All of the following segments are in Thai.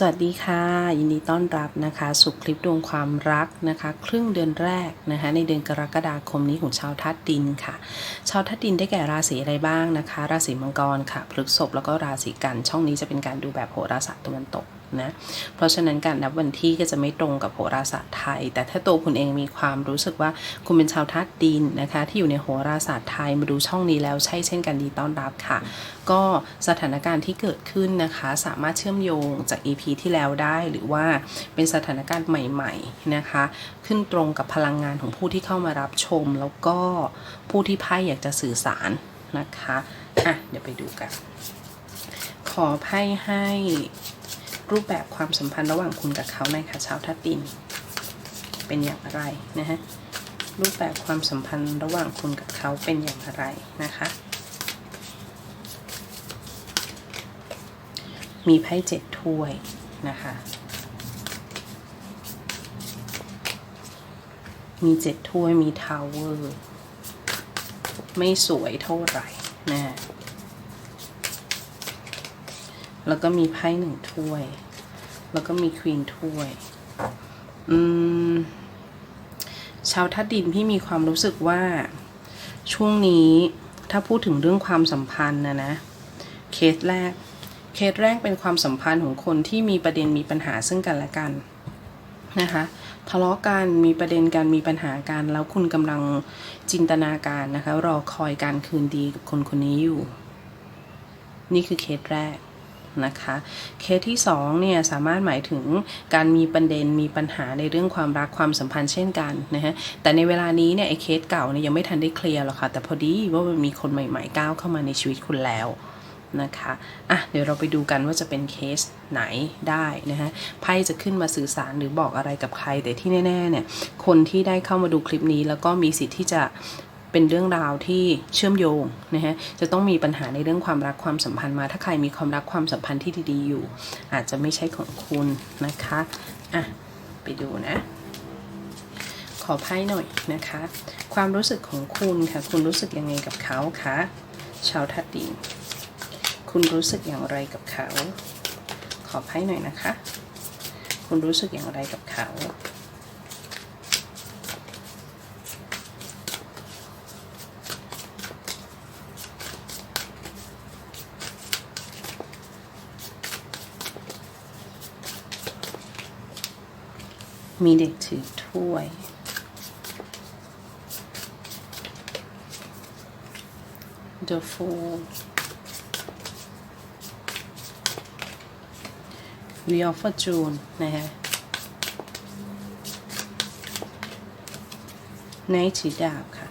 สวัสดีค่ะ ยินดีต้อนรับนะคะ สู่คลิปดวงความรักนะคะ ครึ่งเดือนแรกนะคะ ในเดือนกรกฎาคมนี้ของชาวธาตุดินค่ะ ชาวธาตุดินได้แก่ราศีอะไรบ้างนะคะ ราศีมังกรค่ะพฤษภแล้วก็ราศีกันช่องนี้จะเป็นการดูแบบโหราศาสตร์ตะวันตก นะ เพราะฉะนั้นการนับวันที่ก็จะไม่ตรงกับโหราศาสตร์ไทย แต่ถ้าตัวคุณเองมีความรู้สึกว่าคุณเป็นชาวธาตุดินนะคะ ที่อยู่ในโหราศาสตร์ไทยมาดูช่องนี้แล้วใช่เช่นกันดีต้อนรับค่ะ ก็สถานการณ์ที่เกิดขึ้นนะคะ สามารถเชื่อมโยงจาก EP ที่แล้วได้หรือว่าเป็นสถานการณ์ใหม่ๆนะคะ ขึ้นตรงกับพลังงานของผู้ที่เข้ามารับชม แล้วก็ผู้ที่ไพ่อยากจะสื่อสารนะคะอะเดี๋ยวไปดูกัน ขอไพ่ให้ รูปแบบความสัมพันธ์ระหว่างคุณกับเขาในค่ะชาวทัดดิน เป็นอย่างไรนะฮะรูปแบบความสัมพันธ์ระหว่างคุณกับเขาเป็นอย่างไรนะคะ มีไพ่เจ็ดถ้วยนะคะมีเจ็ดถ้วยมีทาวเวอร์ ไม่สวยเท่าไหร่นะ แล้วก็มีไพ่หนึ่งถ้วย แล้วก็มีควีนถ้วย อืม ชาวทัดดินพี่มีความรู้สึกว่า ช่วงนี้ถ้าพูดถึงเรื่องความสัมพันธ์นะนะ เคสแรก เคสแรกเป็นความสัมพันธ์ของคนที่มีประเด็นมีปัญหาซึ่งกันและกันนะคะทะเลาะกันมีประเด็นกันมีปัญหากันแล้วคุณกำลังจินตนาการนะคะ รอคอยการคืนดีกับคนคนนี้อยู่ นี่คือเคสแรก นะคะเคสที่สองเนี่ยสามารถหมายถึงการมีประเด็นมีปัญหาในเรื่องความรักความสัมพันธ์เช่นกันนะฮะแต่ในเวลานี้เนี่ยไอ้เคสเก่าเนี่ยยังไม่ทันได้เคลียร์หรอกค่ะ แต่พอดีว่ามันมีคนใหม่ๆก้าวเข้ามาในชีวิตคุณแล้วนะคะอะเดี๋ยวเราไปดูกันว่าจะเป็นเคสไหนได้นะฮะไพ่จะขึ้นมาสื่อสารหรือบอกอะไรกับใคร แต่ที่แน่ๆเนี่ยคนที่ได้เข้ามาดูคลิปนี้ แล้วก็มีสิทธิ์ที่จะ เป็นเรื่องราวที่เชื่อมโยงนะฮะจะต้องมีปัญหาในเรื่องความรักความสัมพันธ์มา ถ้าใครมีความรักความสัมพันธ์ที่ดีๆอยู่ อาจจะไม่ใช่ของคุณนะคะอะไปดูนะขอไพ่หน่อยนะคะ ความรู้สึกของคุณค่ะ คุณรู้สึกยังไงกับเขาคะชาวทัดดิคุณรู้สึกอย่างไรกับเขา ขอไพ่หน่อยนะคะ คุณรู้สึกอย่างไรกับเขา มีเด็กถือถ้วย The Fool We of Fortune นะฮะในถือดาบค่ะ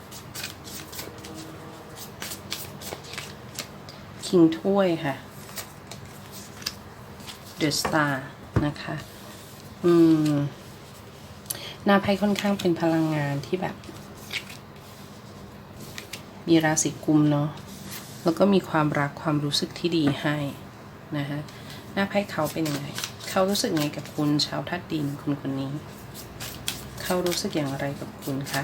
คิงถ้วยค่ะ The Star นะคะ อืม หน้าไพ่ค่อนข้างเป็นพลังงานที่แบบ มีราศีกุมเนาะแล้วก็มีความรักความรู้สึกที่ดีให้นะฮะหน้าไพ่เขาเป็นยังไง เขารู้สึกไงกับคุณชาวทัดดินคุณคนนี้ เขารู้สึกอย่างไรกับคุณคะ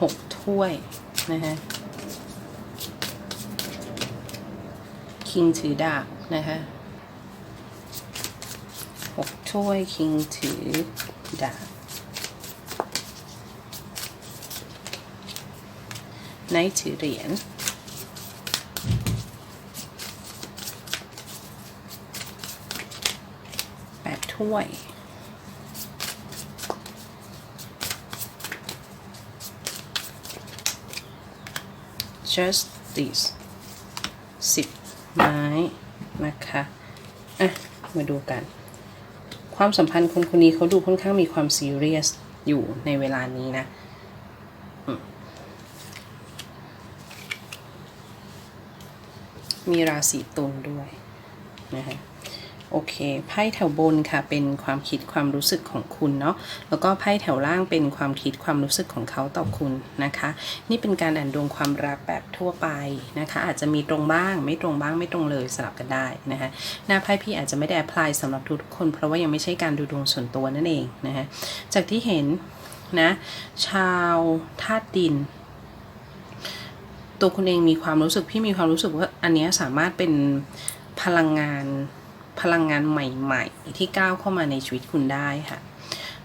หกถ้วยนะฮะคิงถือดาบนะคะ หกถ้วยคิงถือดาบไนท์ถือเหรียญแปดถ้วย just this สิบไม้นะคะ อะ มาดูกัน ความสัมพันธ์คนคนนี้เขาดูค่อนข้างมีความซีเรียสอยู่ในเวลานี้นะมมีราศีตุลด้วยนะฮะ โอเค ไพ่แถวบนค่ะ เป็นความคิดความรู้สึกของคุณเนาะ แล้วก็ไพ่แถวล่างเป็นความคิดความรู้สึกของเขาต่อคุณนะคะ นี่เป็นการอ่านดวงความรักแบบทั่วไปนะคะ อาจจะมีตรงบ้างไม่ตรงบ้างไม่ตรงเลยสลับกันได้นะคะ หน้าไพ่พี่อาจจะไม่ได้ apply สำหรับทุกคน เพราะว่ายังไม่ใช่การดูดวงส่วนตัวนั่นเองนะคะ จากที่เห็นนะชาวธาตุดิน ตัวคุณเองมีความรู้สึกพี่มีความรู้สึกว่าอันนี้สามารถเป็นพลังงาน พลังงานใหม่ ๆ ที่ก้าวเข้ามาในชีวิตคุณได้ค่ะ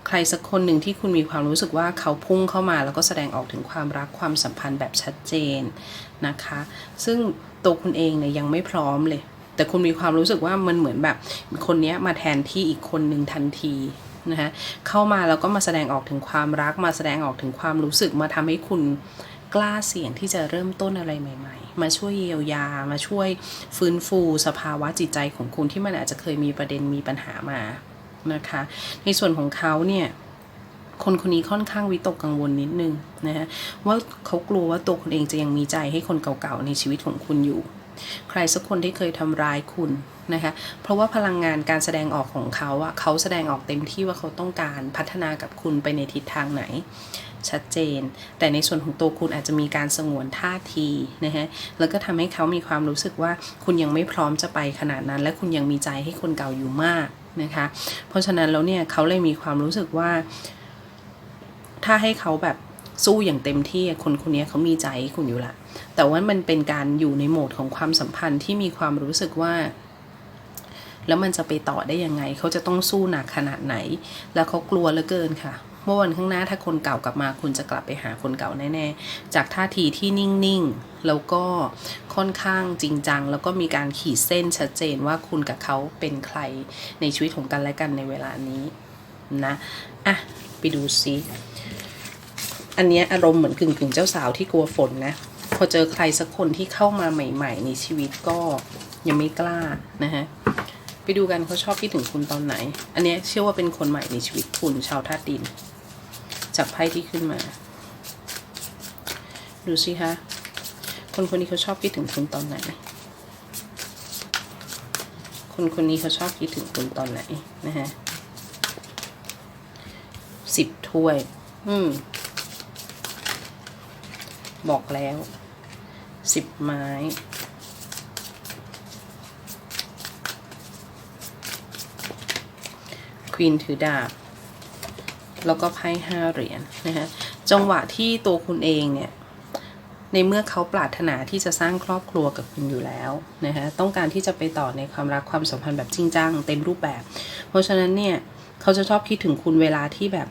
ใครสักคนหนึ่งที่คุณมีความรู้สึกว่าเขาพุ่งเข้ามาแล้วก็แสดงออกถึงความรักความสัมพันธ์แบบชัดเจนนะคะ ซึ่งตัวคุณเองเนี่ยยังไม่พร้อมเลย แต่คุณมีความรู้สึกว่ามันเหมือนแบบคนนี้มาแทนที่อีกคนหนึ่งทันทีนะคะเข้ามาแล้วก็มาแสดงออกถึงความรักมาแสดงออกถึงความรู้สึกมาทำให้คุณ กล้าเสี่ยงที่จะเริ่มต้นอะไรใหม่ ๆ มาช่วยเยียวยา มาช่วยฟื้นฟูสภาวะจิตใจของคุณที่มันอาจจะเคยมีประเด็นมีปัญหามานะคะ ในส่วนของเขาเนี่ยคนคนนี้ค่อนข้างวิตกกังวลนิดนึงนะฮะว่าเขากลัวว่าตัวคุณเองจะยังมีใจให้คนเก่าๆในชีวิตของคุณอยู่ ใครสักคนที่เคยทำร้ายคุณนะคะเพราะว่าพลังงานการแสดงออกของเขาอะเขาแสดงออกเต็มที่ว่าเขาต้องการพัฒนากับคุณไปในทิศทางไหน ชัดเจน แต่ในส่วนของตัวคุณอาจจะมีการสงวนท่าทีนะฮะแล้วก็ทำให้เขามีความรู้สึกว่าคุณยังไม่พร้อมจะไปขนาดนั้น และคุณยังมีใจให้คนเก่าอยู่มากนะคะ เพราะฉะนั้นแล้วเนี่ยเขาเลยมีความรู้สึกว่า ถ้าให้เขาแบบสู้อย่างเต็มที่คนคนนี้เขามีใจให้คุณอยู่ละแต่ว่ามันเป็นการอยู่ในโหมดของความสัมพันธ์ที่มีความรู้สึกว่า แล้วมันจะไปต่อได้ยังไง เขาจะต้องสู้หนักขนาดไหน แล้วเขากลัวเหลือเกินค่ะ เมื่อวันข้างหน้าถ้าคนเก่ากลับมา คุณจะกลับไปหาคนเก่าแน่ๆ จากท่าทีที่นิ่งๆ แล้วก็ค่อนข้างจริงจัง แล้วก็มีการขีดเส้นชัดเจนว่าคุณกับเขาเป็นใครในชีวิตของกันและกันในเวลานี้นะอะไปดูซิอันนี้อารมณ์เหมือนกึ่งกึ่งๆเจ้าสาวที่กลัวฝนนะ พอเจอใครสักคนที่เข้ามาใหม่ ๆ ในชีวิตก็ยังไม่กล้านะฮะไปดูกันเขาชอบคิดถึงคุณตอนไหน อันนี้เชื่อว่าเป็นคนใหม่ในชีวิตคุณชาวธาตุดิน จากไพ่ที่ขึ้นมา ดูสิคะ คนคนนี้เขาชอบคิดถึงคุณตอนไหน คนคนนี้เขาชอบคิดถึงคุณตอนไหนนะฮะสิบถ้วย อืม บอกแล้ว สิบไม้ควีนถือดาบ แล้วก็ไพ่ห้าเหรียญนะฮะจังหวะที่ตัวคุณเองเนี่ยในเมื่อเขาปรารถนาที่จะสร้างครอบครัวกับคุณอยู่แล้วนะฮะต้องการที่จะไปต่อในความรักความสัมพันธ์แบบจริงจังเต็มรูปแบบ เพราะฉะนั้นเนี่ยเขาจะชอบคิดถึงคุณเวลาที่แบบ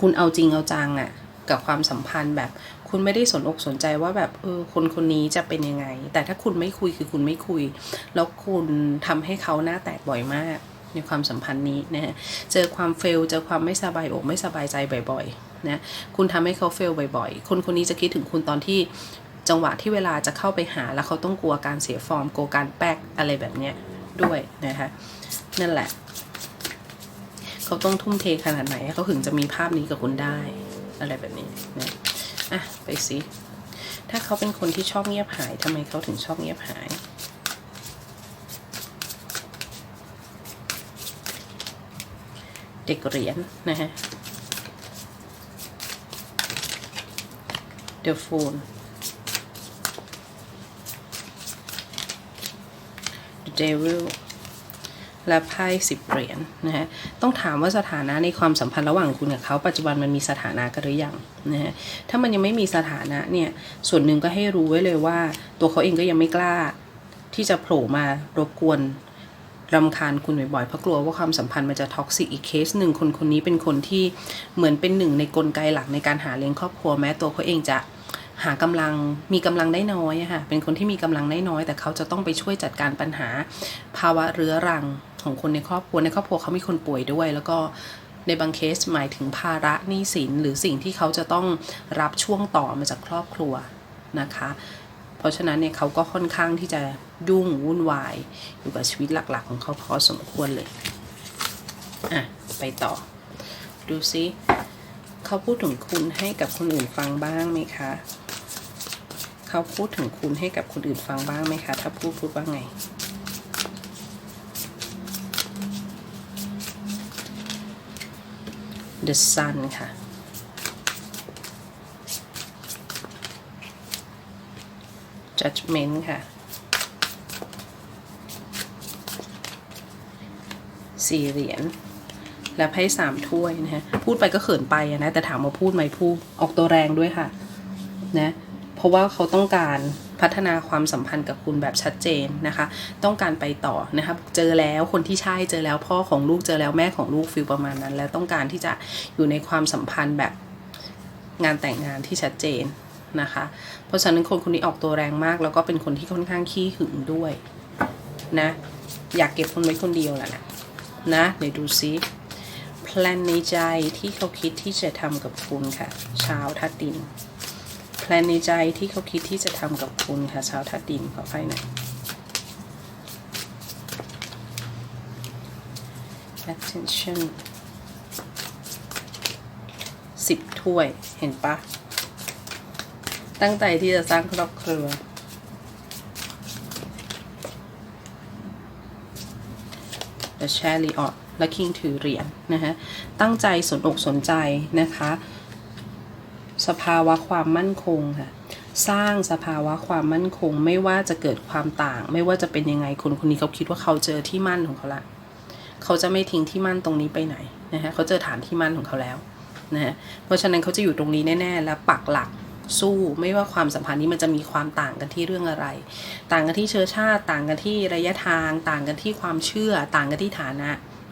คุณเอาจริงเอาจังอะกับความสัมพันธ์แบบ คุณไม่ได้สนอกสนใจว่าแบบเออคนคนนี้จะเป็นยังไง แต่ถ้าคุณไม่คุยคือคุณไม่คุย แล้วคุณทำให้เขาหน้าแตกบ่อยมาก ในความสัมพันธ์นี้นะฮะเจอความเฟลเจอความไม่สบายอกไม่สบายใจบ่อยๆนะคุณทำให้เขาเฟลบ่อยๆ คนคนนี้จะคิดถึงคุณตอนที่จังหวะที่เวลาจะเข้าไปหาแล้วเขาต้องกลัวการเสียฟอร์มกลัวการแป๊กอะไรแบบเนี้ยด้วยนะคะนั่นแหละ เขาต้องทุ่มเทขนาดไหนเขาถึงจะมีภาพนี้กับคุณได้อะไรแบบนี้นะอะไปสิถ้าเขาเป็นคนที่ชอบเงียบหายทำไมเขาถึงชอบเงียบหาย เด็กเหรียญนะฮะ The Fool The Devil และไพ่สิบเหรียญนะฮะ ต้องถามว่าสถานะในความสัมพันธ์ระหว่างคุณกับเขาปัจจุบันมันมีสถานะกันหรือยังนะฮะ ถ้ามันยังไม่มีสถานะเนี่ย ส่วนหนึ่งก็ให้รู้ไว้เลยว่า ตัวเขาเองก็ยังไม่กล้าที่จะโผล่มารบกวน รำคาญคุณบ่อยๆเพราะกลัวว่าความสัมพันธ์มันจะท็อกซิกอีกเคสหนึ่งคนคนนี้เป็นคนที่เหมือนเป็นหนึ่งในกลไกหลักในการหาเลี้ยงครอบครัวแม้ตัวเขาเองจะหากำลังมีกำลังได้น้อยค่ะเป็นคนที่มีกำลังได้น้อย แต่เขาจะต้องไปช่วยจัดการปัญหา ภาวะเรื้อรังของคนในครอบครัวในครอบครัวเขามีคนป่วยด้วย แล้วก็ในบางเคสหมายถึงภาระหนี้สินหรือสิ่งที่เขาจะต้องรับช่วงต่อมาจากครอบครัวนะคะ เพราะฉะนั้นเนี่ยเขาก็ค่อนข้างที่จะยุ่งวุ่นวาย อยู่กับชีวิตหลักๆ ของเขาพอสมควรเลย อะ ไปต่อ ดูซิเขาพูดถึงคุณให้กับคนอื่นฟังบ้างไหมคะ เขาพูดถึงคุณให้กับคนอื่นฟังบ้างไหมคะ ถ้าพูดพูดว่าไง The Sun ค่ะ Judgment ค่ะสี่เหรียญและไพ่สามถ้วยนะฮะ พูดไปก็เขินไปนะแต่ถามว่าพูดไหมพูดออกตัวแรงด้วยค่ะนะเพราะว่าเขาต้องการพัฒนาความสัมพันธ์กับคุณแบบชัดเจนนะคะ ต้องการไปต่อนะคะเจอแล้วคนที่ใช่เจอแล้วพ่อของลูกเจอแล้วแม่ของลูกฟิลประมาณนั้น แล้วต้องการที่จะอยู่ในความสัมพันธ์แบบงานแต่งงานที่ชัดเจน นะคะ เพราะฉะนั้นคนคนนี้ออกตัวแรงมาก แล้วก็เป็นคนที่ค่อนข้างขี้หึงด้วยนะ อยากเก็บคนไว้คนเดียวแหละนะนะเดี๋ยวดูซิแพลนในใจที่เขาคิดที่จะทำกับคุณค่ะ ชาวทัดดินแพลนในใจที่เขาคิดที่จะทำกับคุณค่ะ ชาวทัดดินขอไฟหน่อย attention สิบถ้วยเห็นปะ ตั้งใจที่จะสร้างครอบครัวและแชร์ลีออดและคิงถือเหรียญนะคะตั้งใจสนอกสนใจนะคะ สภาวะความมั่นคงค่ะสร้างสภาวะความมั่นคงไม่ว่าจะเกิดความต่าง ไม่ว่าจะเป็นยังไงคนคนนี้เขาคิดว่าเขาเจอที่มั่นของเขาละเขาจะไม่ทิ้งที่มั่นตรงนี้ไปไหนนะคะเขาเจอฐานที่มั่นของเขาแล้วนะฮะเพราะฉะนั้นเขาจะอยู่ตรงนี้แน่ ๆ และปักหลัก สู้ ไม่ว่าความสัมพันธ์นี้มันจะมีความต่างกันที่เรื่องอะไร ต่างกันที่เชื้อชาติต่างกันที่ระยะทาง ต่างกันที่ความเชื่อ ต่างกันที่ฐานะ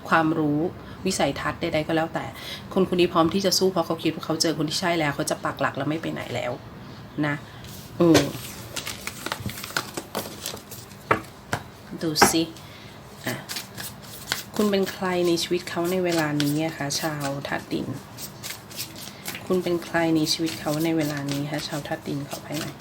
ความรู้วิสัยทัศน์ใดๆก็แล้วแต่ คนคนนี้พร้อมที่จะสู้เพราะเขาคิดว่าเขาเจอคนที่ใช่แล้ว เขาจะปักหลักแล้วไม่ไปไหนแล้วนะอืมดูสิอะคุณเป็นใครในชีวิตเขาในเวลานี้อะคะชาวทัดดิน คุณเป็นใครในชีวิตเขาในเวลานี้คะชาวทัดดินขอให้หน่อย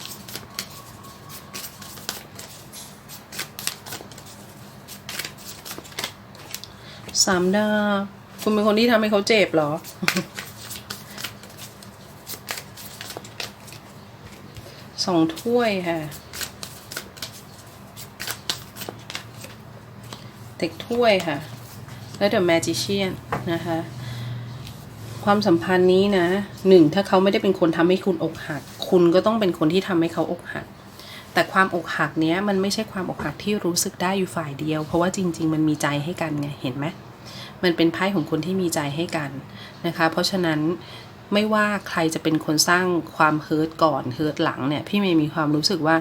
สามดาบคุณเป็นคนที่ทำให้เขาเจ็บเหรอ สองถ้วยค่ะเต็กถ้วยค่ะ แล้ว The Magician นะคะ ความสัมพันธ์นี้นะหนึ่งถ้าเขาไม่ได้เป็นคนทำให้คุณอกหัก คุณก็ต้องเป็นคนที่ทำให้เขาอกหัก แต่ความอกหักเนี้ยมันไม่ใช่ความอกหักที่รู้สึกได้อยู่ฝ่ายเดียว เพราะว่าจริง ๆ มันมีใจให้กันไงเห็นไหมมันเป็นไพ่ของคนที่มีใจให้กันนะคะ เพราะฉะนั้นไม่ว่าใครจะเป็นคนสร้างความเฮิร์ตก่อนเฮิร์ตหลังเนี่ยพี่เมย์มีความรู้สึกว่า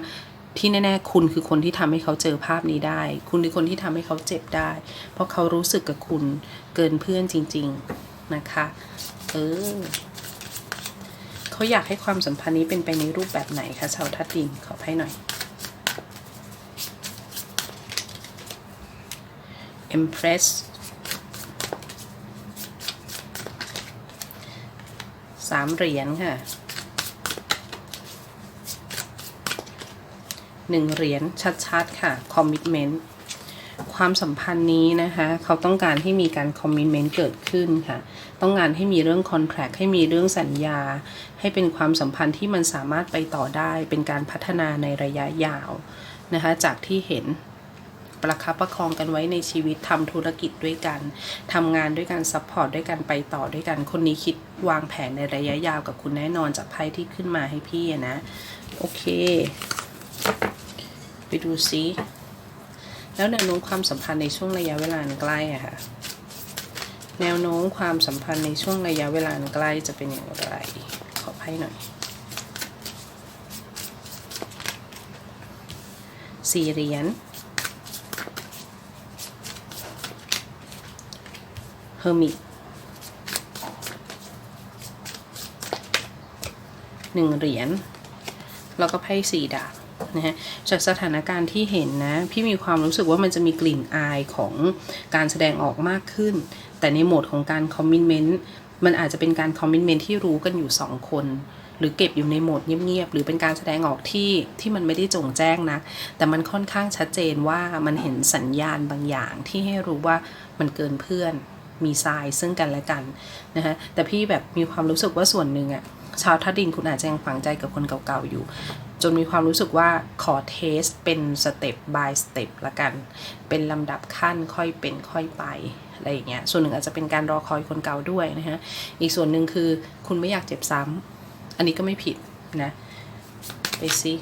ที่แน่ๆ คุณคือคนที่ทำให้เขาเจอภาพนี้ได้ คุณคือคนที่ทำให้เขาเจ็บได้ เพราะเขารู้สึกกับคุณเกินเพื่อนจริง ๆ นะคะเออเขาอยากให้ความสัมพันธ์นี้เป็นไปในรูปแบบไหนคะชาวทัดดินขอให้หน่อย Empress สามเหรียญค่ะหนึ่งเหรียญชัดๆค่ะ commitment ความสัมพันธ์นี้นะคะ เขาต้องการให้มีการ commitment เกิดขึ้นค่ะ ต้องการให้มีเรื่อง contract ให้มีเรื่องสัญญา ให้เป็นความสัมพันธ์ที่มันสามารถไปต่อได้ เป็นการพัฒนาในระยะยาวนะคะ จากที่เห็นประคับประคองกันไว้ในชีวิตทำธุรกิจด้วยกันทำงานด้วยกันซัพพอร์ตด้วยกันไปต่อด้วยกัน คนนี้คิดวางแผนในระยะยาวกับคุณแน่นอนจากไพ่ที่ขึ้นมาให้พี่นะ โอเค ไปดูซิ แล้วแนวโน้มความสัมพันธ์ในช่วงระยะเวลาอันใกล้อะค่ะ แนวโน้มความสัมพันธ์ในช่วงระยะเวลาอันใกล้จะเป็นอย่างไร ขอไพ่หน่อยสี่เหรียญ เฮอร์มิตหนึ่งเหรียญ แล้วก็ไพ่สี่ดาบ นะฮะจากสถานการณ์ที่เห็นนะ พี่มีความรู้สึกว่ามันจะมีกลิ่นอายของการแสดงออกมากขึ้น แต่ในโหมดของการคอมมิชเมนต์มันอาจจะเป็นการคอมมิชเมนต์ที่รู้กันอยู่สองคน หรือเก็บอยู่ในโหมดเงียบๆ หรือเป็นการแสดงออกที่ที่มันไม่ได้จงแจ้งนะแต่มันค่อนข้างชัดเจนว่ามันเห็นสัญญาณบางอย่างที่ให้รู้ว่ามันเกินเพื่อนมีทรายซึ่งกันและกันนะฮะแต่พี่แบบมีความรู้สึกว่าส่วนหนึ่งอะชาวทัดดินคุณอาจจะยังฝังใจกับคนเก่าๆอยู่ นมีความรู้สึกว่าขอเทสเป็นสเต็ป by สเต็ปละกัน เป็นลำดับขั้นค่อยเป็นค่อยไปอะไรอย่างเงี้ย ส่วนหนึ่งอาจจะเป็นการรอคอยคนเก่าด้วยนะฮะ อีกส่วนหนึ่งคือคุณไม่อยากเจ็บซ้ำ อันนี้ก็ไม่ผิดนะไปซิ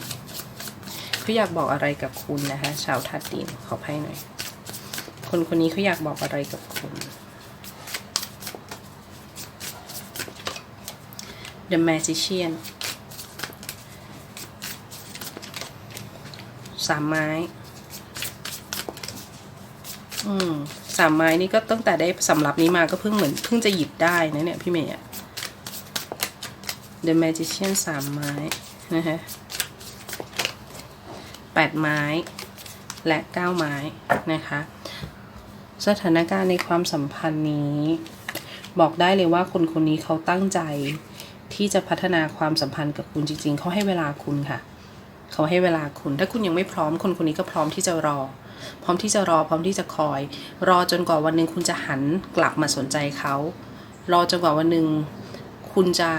เขาอยากบอกอะไรกับคุณนะคะชาวทัดดินขอให้หน่อย คนคนนี้เขาอยากบอกอะไรกับคุณ The Magician สามไม้ อืมสามไม้นี่ก็ตั้งแต่ได้สำหรับนี้มาก็เพิ่งเหมือนเพิ่งจะหยิบได้นะเนี่ยพี่เมย์ The Magician สามไม้นะฮะแปดไม้ และเก้าไม้นะคะ สถานการณ์ในความสัมพันธ์นี้ บอกได้เลยว่าคนคนนี้เขาตั้งใจที่จะพัฒนาความสัมพันธ์กับคุณจริง ๆ เขาให้เวลาคุณค่ะ เขาให้เวลาคุณ ถ้าคุณยังไม่พร้อมคนคนนี้ก็พร้อมที่จะรอ พร้อมที่จะรอ พร้อมที่จะคอย รอจนกว่าวันหนึ่งคุณจะหันกลับมาสนใจเขา รอจนกว่าวันหนึ่งคุณจะ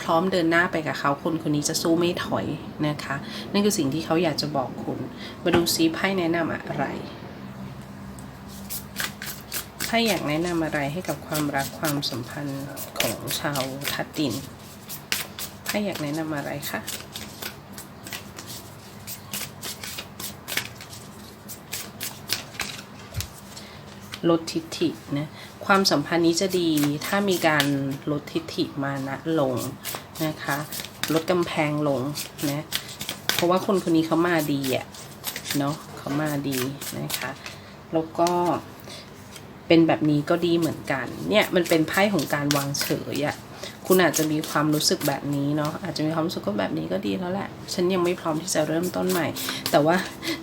พร้อมเดินหน้าไปกับเขาคนคนนี้จะสู้ไม่ถอยนะคะ นั่นคือสิ่งที่เขาอยากจะบอกคุณ มาดูซิไพ่แนะนำอะไรไพ่อยากแนะนำอะไรให้กับความรักความสัมพันธ์ของชาวทัดดินไพ่อยากแนะนำอะไรคะ ลดทิฐินะความสัมพันธ์นี้จะดีถ้ามีการลดทิฐิมานะลงนะคะลดกำแพงลงนะเพราะว่าคนคนนี้เขามาดีอะ่ะเนาะเขามาดีนะคะแล้วก็เป็นแบบนี้ก็ดีเหมือนกัน เนี่ยมันเป็นไพ่ของการวางเฉยอะ่ะคุณอาจจะมีความรู้สึกแบบนี้เนาะอาจจะมีความรู้สึกว่าแบบนี้ก็ดีแล้วแหละ ฉันยังไม่พร้อมที่จะเริ่มต้นใหม่ แต่ว่า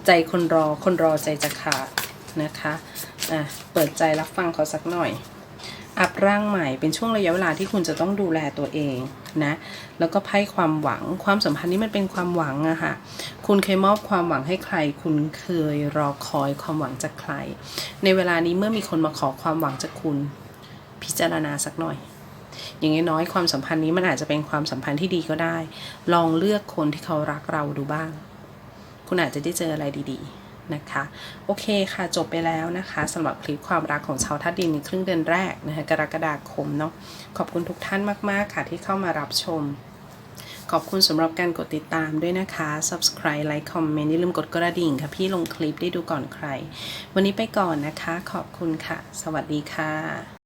ใจคนรอคนรอใจจะขาดนะคะ อะเปิดใจรับฟังเขาสักหน่อย อัพร่างใหม่เป็นช่วงระยะเวลาที่คุณจะต้องดูแลตัวเองนะแล้วก็ไพ่ความหวังความสัมพันธ์นี้มันเป็นความหวังอะค่ะ คุณเคยมอบความหวังให้ใคร คุณเคยรอคอยความหวังจากใคร ในเวลานี้เมื่อมีคนมาขอความหวังจากคุณ พิจารณาสักหน่อย อย่างน้อยความสัมพันธ์นี้มันอาจจะเป็นความสัมพันธ์ที่ดีก็ได้ ลองเลือกคนที่เขารักเราดูบ้าง คุณอาจจะได้เจออะไรดี ๆ นะคะ โอเคค่ะจบไปแล้วนะคะสำหรับคลิปความรักของชาวทัดดินในครึ่งเดือนแรกนะคะกรกฎาคมเนาะขอบคุณทุกท่านมาก ๆ ค่ะที่เข้ามารับชม ขอบคุณสำหรับการกดติดตามด้วยนะคะ subscribe like comment อย่าลืมกดกระดิ่งค่ะ พี่ลงคลิปได้ดูก่อนใคร วันนี้ไปก่อนนะคะ ขอบคุณค่ะ สวัสดีค่ะ